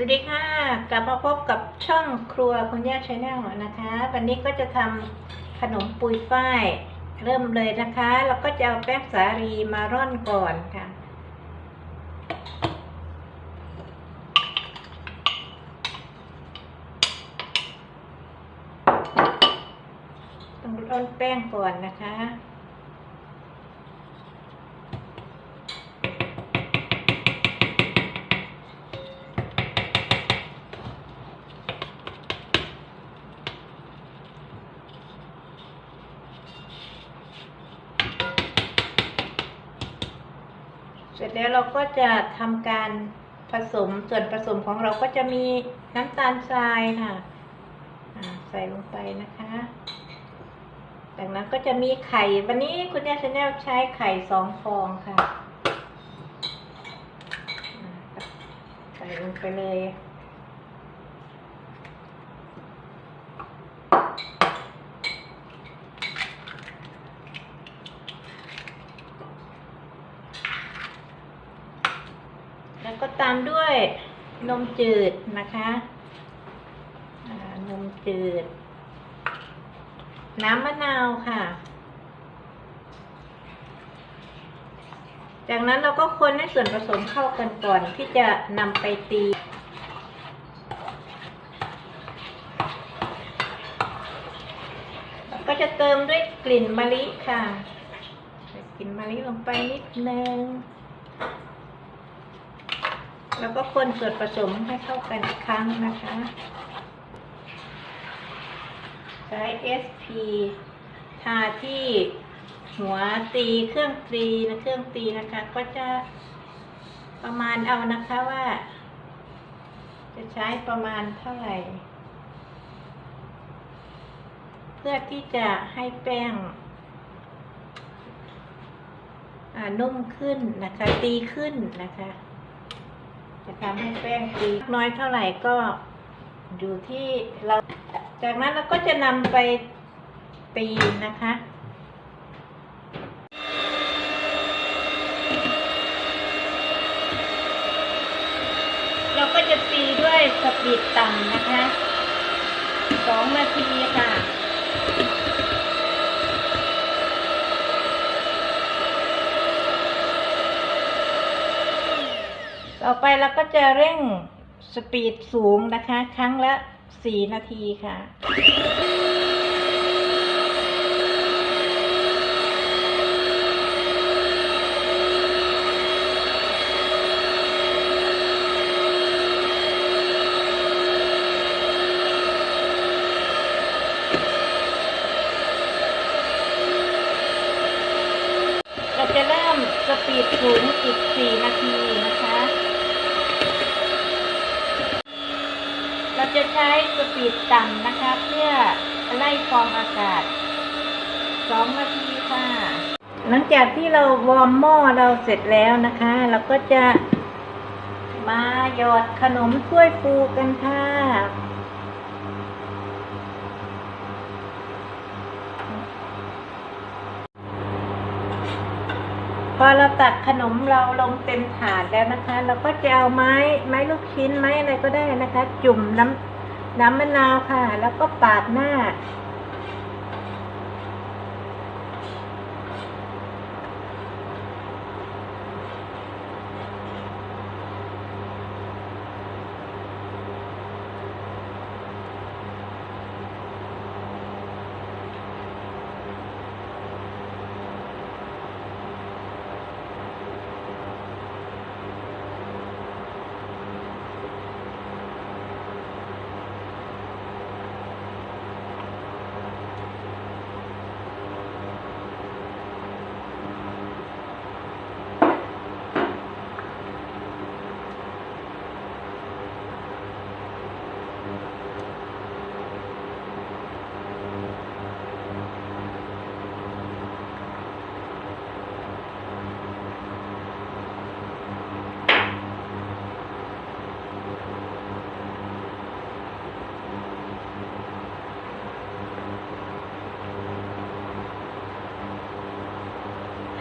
สวัสดีค่ะ กลับมาพบกับช่องครัวคุณย่าชาแนลนะคะ วันนี้ก็จะทำขนมปุยฝ้าย เริ่มเลยนะคะ แล้วก็จะเอาแป้งสาลีมาร่อนก่อนค่ะ ต้องร่อนแป้งก่อนนะคะ เสร็จแล้วเราก็จะทำการผสมส่วนผสมของเราก็จะมีน้ำตาลทรายค่ะใส่ลงไปนะคะ จากนั้นก็จะมีไข่ วันนี้คุณแม่ชาแนลใช้ไข่สองฟองค่ะ ใส่ลงไปเลย แล้วก็ตามด้วยนมจืดนะคะนมจืด น้ำมะนาวค่ะ จากนั้นเราก็คนให้ส่วนผสมเข้ากันก่อนที่จะนำไปตีก็จะเติมด้วยกลิ่นมะลิค่ะ ใส่กลิ่นมะลิลงไปนิดนึง แล้วก็คนส่วนผสมให้เข้ากันอีกครั้งนะคะใช้ SP ทาที่หัวตีเครื่องตีนะเครื่องตีนะคะ ก็จะประมาณเอานะคะว่า จะใช้ประมาณเท่าไหร่ เพื่อที่จะให้แป้งนุ่มขึ้นนะคะ ตีขึ้นนะคะ ทำให้แป้งตีน้อยเท่าไหร่ก็อยู่ที่เรา จากนั้นเราก็จะนำไปตีนะคะเราก็จะตีด้วยสปีดต่ำนะคะ สองนาทีค่ะ ต่อไปเราก็จะเร่งสปีดสูงนะคะ ครั้งละสี่นาทีค่ะเราจะเริ่มสปีดสูงอีกสี่นาทีนะคะ เราจะใช้สปีดต่ำนะคะ เพื่อไล่ฟองอากาศสองนาทีค่ะ หลังจากที่เราวอร์มหม้อเราเสร็จแล้วนะคะ เราก็จะมาหยอดขนมถ้วยฟูกันค่ะ พอเราตักขนมเราลงเต็มถาดแล้วนะคะ เราก็จะเอาไม้ไม้ลูกชิ้นไม้อะไรก็ได้นะคะ จุ่มน้ำน้ำมะนาวค่ะ แล้วก็ปาดหน้า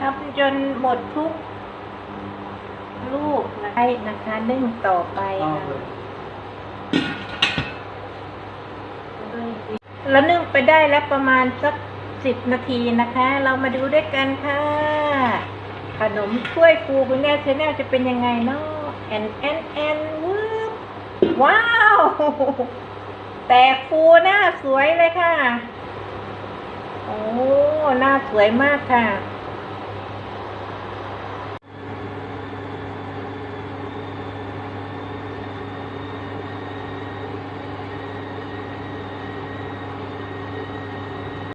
ับ จนหมดทุกลูกนะคะนะคะนึ่งต่อไปค่ะแล้วนึ่งไปได้แล้วประมาณสักสิบนาทีนะคะ เรามาดูด้วยกันค่ะ ขนมถ้วยฟูคุณแม่ชแนลจะเป็นยังไงเนาะแอนแอนแอนวืบว้าว แตกฟูหน้าสวยเลยค่ะ โอ้ หน้าสวยมากค่ะ